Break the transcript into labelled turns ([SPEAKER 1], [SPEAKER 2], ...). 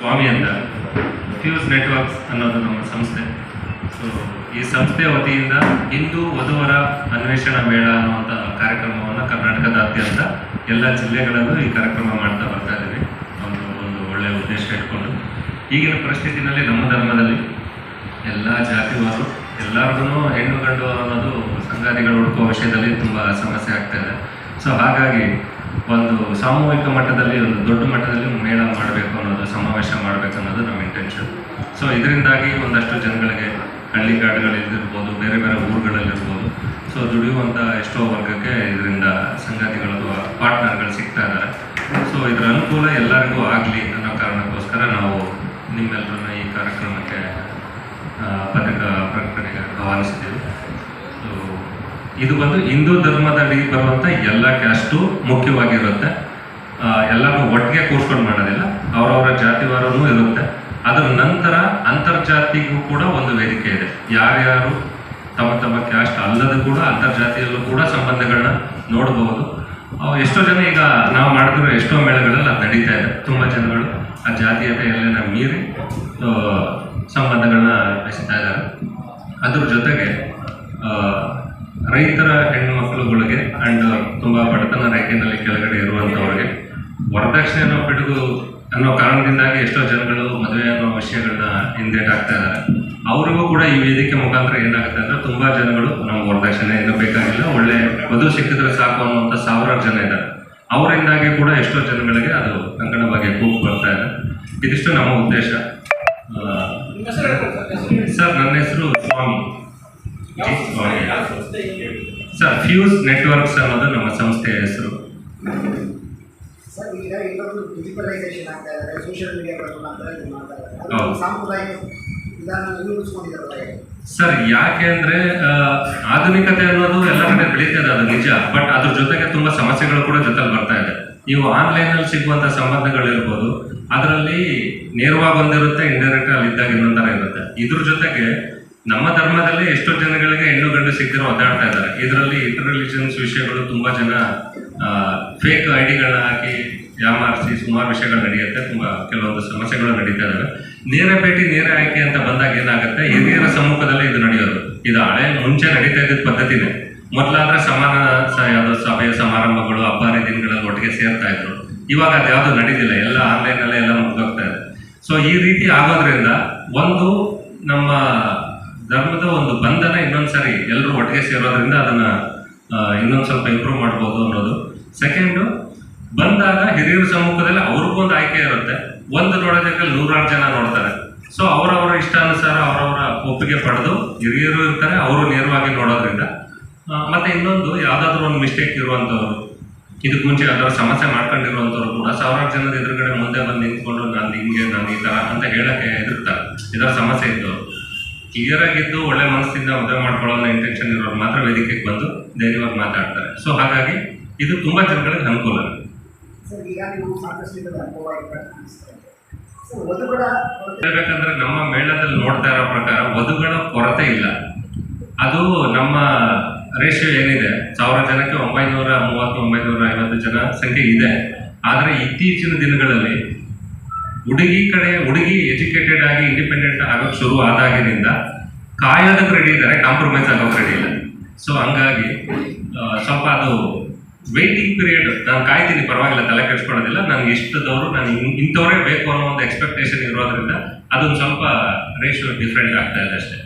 [SPEAKER 1] ಸ್ವಾಮಿ ಅಂತ fuse networks ಅನ್ನೋದು ನಮ್ಮ ಸಂಸ್ಥೆ. ಸೊ ಈ ಸಂಸ್ಥೆ ವತಿಯಿಂದ ಹಿಂದೂ ವಧುವರ ಅನ್ವೇಷಣಾ ಮೇಳ ಅನ್ನುವಂಥ ಕಾರ್ಯಕ್ರಮವನ್ನು ಕರ್ನಾಟಕದಾದ್ಯಂತ ಎಲ್ಲ ಜಿಲ್ಲೆಗಳಲ್ಲೂ ಈ ಕಾರ್ಯಕ್ರಮ ಮಾಡ್ತಾ ಬರ್ತಾ ಇದ್ದೀವಿ. ಒಂದು ಒಂದು ಒಳ್ಳೆಯ ಉದ್ದೇಶ ಇಟ್ಕೊಂಡು. ಈಗಿನ ಪರಿಸ್ಥಿತಿನಲ್ಲಿ ನಮ್ಮ ಧರ್ಮದಲ್ಲಿ ಎಲ್ಲ ಜಾತಿವಾರು ಎಲ್ಲರಿಗೂ ಹೆಣ್ಣು ಗಂಡು ಅನ್ನೋದು ಸಂಗಾತಿಗಳು ಹುಡುಕುವ ವಿಷಯದಲ್ಲಿ ತುಂಬ ಸಮಸ್ಯೆ ಆಗ್ತಾ ಇದೆ. ಸೊ ಹಾಗಾಗಿ ಒಂದು ಸಾಮೂಹಿಕ ಮಟ್ಟದಲ್ಲಿ, ಒಂದು ದೊಡ್ಡ ಮಟ್ಟದಲ್ಲಿ ಮೇಳ ಮಾಡಬೇಕು ಅನ್ನೋದು, ಸಮಾವೇಶ ಮಾಡಬೇಕು ಅನ್ನೋದು ನಮ್ಮ ಇಂಟೆನ್ಷನ್ ಸೊ ಇದರಿಂದಾಗಿ ಒಂದಷ್ಟು ಜನಗಳಿಗೆ ಹಳ್ಳಿಗಾಡುಗಳಿರ್ಬೋದು ಬೇರೆ ಬೇರೆ ಊರುಗಳಲ್ಲಿರ್ಬೋದು ಸೊ ದುಡಿಯುವಂಥ ಎಷ್ಟೋ ವರ್ಗಕ್ಕೆ ಇದರಿಂದ ಸಂಗಾತಿಗಳು ಅಥವಾ ಪಾರ್ಟ್ನರ್ಗಳು ಸಿಗ್ತಾ ಇದ್ದಾರೆ. ಸೊ ಇದರ ಅನುಕೂಲ ಎಲ್ಲರಿಗೂ ಆಗಲಿ ಅನ್ನೋ ಕಾರಣಕ್ಕೋಸ್ಕರ ನಾವು ನಿಮ್ಮೆಲ್ಲರನ್ನ ಈ ಕಾರ್ಯಕ್ರಮಕ್ಕೆ ಪದಕ ಪ್ರಕಟಣೆಗೆ ಆಹ್ವಾನಿಸಿದ್ದೀವಿ. ಇದು ಬಂದು ಹಿಂದೂ ಧರ್ಮದಲ್ಲಿ ಬರುವಂಥ ಎಲ್ಲ ಕ್ಯಾಸ್ಟು ಮುಖ್ಯವಾಗಿರುತ್ತೆ. ಎಲ್ಲರೂ ಒಟ್ಟಿಗೆ ಕೂರ್ಸ್ಕೊಂಡು ಮಾಡೋದಿಲ್ಲ. ಅವರವರ ಜಾತಿವಾರನೂ ಇರುತ್ತೆ. ಅದರ ನಂತರ ಅಂತರ್ಜಾತಿಗೂ ಕೂಡ ಒಂದು ವೇದಿಕೆ ಇದೆ. ಯಾರ್ಯಾರು ತಮ್ಮ ತಮ್ಮ ಕ್ಯಾಸ್ಟ್ ಅಲ್ಲದ ಕೂಡ, ಅಂತರ್ಜಾತಿಯಲ್ಲೂ ಕೂಡ ಸಂಬಂಧಗಳನ್ನ ನೋಡಬಹುದು ಎಷ್ಟೋ ಜನ ಈಗ ನಾವು ಮಾಡ್ತಿರೋ ಎಷ್ಟೋ ಮೇಳಗಳಲ್ಲಿ ಅದು ನಡೀತಾ ಇದೆ. ತುಂಬ ಜನಗಳು ಆ ಜಾತೀಯತೆಯಲ್ಲೆಲ್ಲ ಮೀರಿ ಸಂಬಂಧಗಳನ್ನ ಬೆಳೆಸ್ತಾ ಇದ್ದಾರೆ. ಅದ್ರ ಜೊತೆಗೆ ರೈತರ ಹೆಣ್ಣು ಮಕ್ಕಳುಗಳಿಗೆ ಅಂಡ್ ತುಂಬಾ ಬಡತನ ರೇಖೆಯಲ್ಲಿ ಕೆಳಗಡೆ ಇರುವಂಥವ್ರಿಗೆ ವರದಕ್ಷಿಣೆಯನ್ನು ಬಿಡುಗು ಅನ್ನೋ ಕಾರಣದಿಂದಾಗಿ ಎಷ್ಟೋ ಜನಗಳು ಮದುವೆ ಅನ್ನೋ ವಿಷಯಗಳನ್ನ ಹಿಂದೇಟಾಗ್ತಾ ಇದ್ದಾರೆ. ಅವರಿಗೂ ಕೂಡ ಈ ವೇದಿಕೆ ಮುಖಾಂತರ ಏನಾಗುತ್ತೆ ಅಂದ್ರೆ ತುಂಬಾ ಜನಗಳು ನಮ್ಗೆ ವರದಕ್ಷಿಣೆ ಏನು ಬೇಕಾಗಿಲ್ಲ ಒಳ್ಳೆ ವಧು ಸಿಕ್ಕಿದ್ರೆ ಸಾಕು ಅನ್ನುವಂಥ ಸಾವಿರಾರು ಜನ ಇದ್ದಾರೆ. ಅವರಿಂದಾಗಿ ಕೂಡ ಎಷ್ಟೋ ಜನಗಳಿಗೆ ಅದು ಕಂಕಣ ಬಗ್ಗೆ ಕೂಗು ಬರ್ತಾ ಇದೆ. ಇದಿಷ್ಟು ನಮ್ಮ ಉದ್ದೇಶ. ಸರ್ ನನ್ನ ಹೆಸರು ಸ್ವಾಮಿ. ಸರ್ ಫ್ಯೂಸ್ ನೆಟ್ವರ್ಕ್ಸ್ ಅನ್ನೋದು ನಮ್ಮ ಸಂಸ್ಥೆಯ ಹೆಸರು.
[SPEAKER 2] ಸರ್
[SPEAKER 1] ಯಾಕೆ ಅಂದ್ರೆ ಆಧುನಿಕತೆ ಅನ್ನೋದು ಎಲ್ಲ ಕಡೆ ಬೆಳೀತಾ ಇದೆ ಅದು ನಿಜ. ಬಟ್ ಅದ್ರ ಜೊತೆಗೆ ತುಂಬಾ ಸಮಸ್ಯೆಗಳು ಕೂಡ ಜೊತೆಲಿ ಬರ್ತಾ ಇದೆ. ನೀವು ಆನ್ಲೈನ್ ಅಲ್ಲಿ ಸಿಗುವಂತ ಸಂಬಂಧಗಳಿರ್ಬೋದು ಅದರಲ್ಲಿ ನೇರವಾಗಿ ಒಂದಿರುತ್ತೆ ಇಂಡೈರೆಕ್ಟ್ ಅಲ್ಲಿ ಇದ್ದಾಗ ಇನ್ನೊಂದರ ಇರುತ್ತೆ. ಇದ್ರ ಜೊತೆಗೆ ನಮ್ಮ ಧರ್ಮದಲ್ಲಿ ಎಷ್ಟೋ ಜನಗಳಿಗೆ ಹೆಣ್ಣು ಗಂಡು ಸಿಕ್ಕಿರೋ ಒದ್ದಾಡ್ತಾ ಇದ್ದಾರೆ. ಇದರಲ್ಲಿ ಇಂಟರ್ ರಿಲಿಜನ್ಸ್ ವಿಷಯಗಳು ತುಂಬಾ ಜನ ಫೇಕ್ ಐಡಿಗಳನ್ನ ಹಾಕಿ ಯಾಮಾರಿಸಿ ಸುಮಾರು ವಿಷಯಗಳು ನಡೆಯುತ್ತೆ. ತುಂಬಾ ಕೆಲವೊಂದು ಸಮಸ್ಯೆಗಳು ನಡೀತಾ ಇದ್ದಾವೆ. ನೇರ ಭೇಟಿ, ನೇರ ಆಯ್ಕೆ ಅಂತ ಬಂದಾಗ ಏನಾಗುತ್ತೆ? ಹಿರಿಯರ ಸಮ್ಮುಖದಲ್ಲಿ ಇದು ನಡೆಯೋದು. ಇದು ಹಳೆ, ಮುಂಚೆ ನಡೀತಾ ಇದ್ದ ಪದ್ಧತಿನೇ. ಮೊದಲಾದ್ರೆ ಸಮಾನ ಯಾವುದೋ ಸಭೆಯ ಸಮಾರಂಭಗಳು ಹಬ್ಬ ಹರಿದಿನಗಳಲ್ಲಿ ಒಟ್ಟಿಗೆ ಸೇರ್ತಾ ಇದ್ರು. ಇವಾಗ ಅದು ಯಾವುದು ನಡೀತಿಲ್ಲ ಎಲ್ಲ ಆನ್ಲೈನ್ ಎಲ್ಲ ಮುಗ್ದೋಗ್ತಾ ಇದೆ. ಸೊ ಈ ರೀತಿ ಆಗೋದ್ರಿಂದ ಒಂದು ನಮ್ಮ ಧರ್ಮದ ಒಂದು ಬಂಧನ ಇನ್ನೊಂದ್ಸರಿ ಎಲ್ಲರೂ ಒಟ್ಟಿಗೆ ಸೇರೋದ್ರಿಂದ ಅದನ್ನ ಇನ್ನೊಂದು ಸ್ವಲ್ಪ ಇಂಪ್ರೂವ್ ಮಾಡ್ಬೋದು ಅನ್ನೋದು. ಸೆಕೆಂಡು ಬಂದಾಗ ಹಿರಿಯರ ಸಮ್ಮುಖದಲ್ಲಿ ಅವ್ರಿಗೊಂದು ಆಯ್ಕೆ ಇರುತ್ತೆ. ಒಂದು ನೋಡೋದಕ್ಕೆ ನೂರಾರು ಜನ ನೋಡ್ತಾರೆ. ಸೊ ಅವರವರ ಇಷ್ಟಾನುಸಾರ ಅವರವರ ಒಪ್ಪಿಗೆ ಪಡೆದು ಹಿರಿಯರು ಇರ್ತಾರೆ, ಅವರು ನೇರವಾಗಿ ನೋಡೋದ್ರಿಂದ. ಮತ್ತೆ ಇನ್ನೊಂದು ಯಾವ್ದಾದ್ರು ಒಂದು ಮಿಸ್ಟೇಕ್ ಇರುವಂಥವ್ರು ಇದಕ್ಕೆ ಮುಂಚೆ ಯಾವ್ದಾದ್ರು ಸಮಸ್ಯೆ ಮಾಡ್ಕೊಂಡಿರುವಂಥವ್ರು ಕೂಡ ಸಾವಿರಾರು ಜನದ ಎದುರುಗಡೆ ಮುಂದೆ ಬಂದು ನಿಂತ್ಕೊಂಡು ನಾನು ಹಿಂಗೆ, ನಾನು ಈ ಥರ ಅಂತ ಹೇಳಕ್ಕೆ ಹೆದರ್ತಾರೆ. ಇದರ ಸಮಸ್ಯೆ ಇದ್ದವರು. ಕ್ಲಿಯರ್ ಆಗಿದ್ದು ಒಳ್ಳೆ ಮನಸ್ಸಿಂದ ಮದುವೆ ಮಾಡ್ಕೊಳ್ಳೋ ಇಂಟೆನ್ಷನ್ ಇರೋರು ಮಾತ್ರ ವೇದಿಕೆಗೆ ಬಂದು ಧೈರ್ಯವಾಗಿ ಮಾತಾಡ್ತಾರೆ. ಸೊ ಹಾಗಾಗಿ ಇದು ತುಂಬಾ ಜನಗಳಿಗೆ ಅನುಕೂಲ. ಹೇಳ್ಬೇಕಂದ್ರೆ ನಮ್ಮ ಮೇಳದಲ್ಲಿ ನೋಡ್ತಾ ಇರೋ ಪ್ರಕಾರ ವಧುಗಳ ಕೊರತೆ ಇಲ್ಲ. ಅದು ನಮ್ಮ ರೇಷಿಯೋ ಏನಿದೆ? ಸಾವಿರ ಜನಕ್ಕೆ ಒಂಬೈನೂರ ಮೂವತ್ತು ಒಂಬೈನೂರ ಐವತ್ತು ಜನ ಸಂಖ್ಯೆ ಇದೆ. ಆದರೆ ಇತ್ತೀಚಿನ ದಿನಗಳಲ್ಲಿ ಹುಡುಗಿ ಕಡೆ, ಹುಡುಗಿ ಎಜುಕೇಟೆಡ್ ಆಗಿ ಇಂಡಿಪೆಂಡೆಂಟ್ ಆಗೋಕೆ ಶುರು ಆದಾಗಿನಿಂದ ಕಾಯೋದಕ್ಕೆ ರೆಡಿ ಇದ್ದಾರೆ ಕಾಂಪ್ರಮೈಸ್ ಆಗೋಕೆ ರೆಡಿ ಇಲ್ಲ. ಸೊ ಹಂಗಾಗಿ ಸ್ವಲ್ಪ ಅದು ವೇಟಿಂಗ್ ಪೀರಿಯಡ್ ನಾನು ಕಾಯ್ತೀನಿ, ಪರವಾಗಿಲ್ಲ, ತಲೆ ಕೆಡ್ಸ್ಕೊಳ್ಳೋದಿಲ್ಲ. ನನಗೆ ಇಷ್ಟದವರು, ನಾನು ಇಂಥವರೇ ಬೇಕು ಅನ್ನೋ ಒಂದು ಎಕ್ಸ್ಪೆಕ್ಟೇಷನ್ ಇರೋದ್ರಿಂದ ಅದೊಂದು ಸ್ವಲ್ಪ ರೇಷಿಯೋ ಡಿಫ್ರೆಂಟ್ ಆಗ್ತಾ ಇದೆ ಅಷ್ಟೇ.